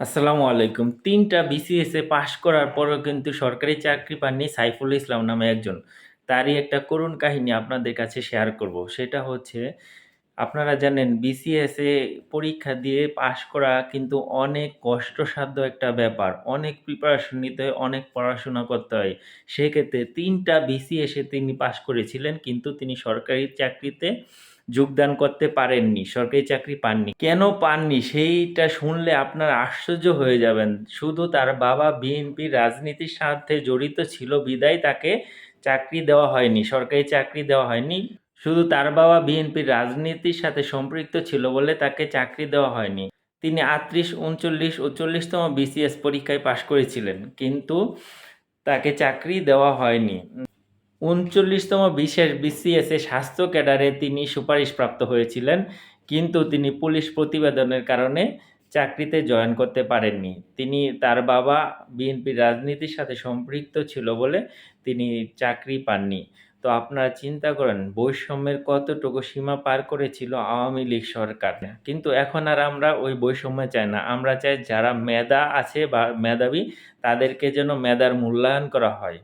আসসালামু আলাইকুম। তিনটা বিসিএস এ পাশ করার পরও কিন্তু সরকারি চাকরি পাননি সাইফুল ইসলাম নামে একজন। তারই একটা করুণ কাহিনী আপনাদের কাছে শেয়ার করব। সেটা হচ্ছে আপনারা জানেন বিসিএস এ পরীক্ষা দিয়ে পাশ করা কিন্তু অনেক কষ্টসাধ্য একটা ব্যাপার। অনেক প্রিপারেশন নিতে হয়, অনেক পড়াশোনা করতে হয়। সেক্ষেত্রে তিনটা বিসিএস তিনি পাশ করেছিলেন, কিন্তু তিনি সরকারি চাকরিতে যোগদান করতে পারেননি, সরকারি চাকরি পাননি। কেন পাননি? সেইটা শুনলে আপনার আশ্চর্য হয়ে যাবেন। শুধু তার বাবা বিএনপির রাজনীতির সাথে জড়িত ছিল, বিদায় তাকে চাকরি দেওয়া হয়নি, সরকারি চাকরি দেওয়া হয়নি। শুধু তার বাবা বিএনপির রাজনীতির সাথে সম্পৃক্ত ছিল বলে তাকে চাকরি দেওয়া হয়নি। তিনি আটত্রিশ, উনচল্লিশ ও চল্লিশতম বিসিএস পরীক্ষায় পাশ করেছিলেন, কিন্তু তাকে চাকরি দেওয়া হয়নি। উনচল্লিশতম বিশেষ বিসিএসে স্বাস্থ্য ক্যাডারে তিনি সুপারিশপ্রাপ্ত হয়েছিলেন, কিন্তু তিনি পুলিশ প্রতিবেদনের কারণে চাকরিতে জয়েন করতে পারেননি। তিনি তার বাবা বিএনপির রাজনীতির সাথে সম্পৃক্ত ছিল বলে তিনি চাকরি পাননি। তো আপনারা চিন্তা করেন, বৈষম্যের কতটুকু সীমা পার করেছিল আওয়ামী লীগ সরকার? কিন্তু এখন আর আমরা ওই বৈষম্য চাই না। আমরা চাই যারা মেধা আছে বা মেধাবী, তাদেরকে যেন মেধার মূল্যায়ন করা হয়।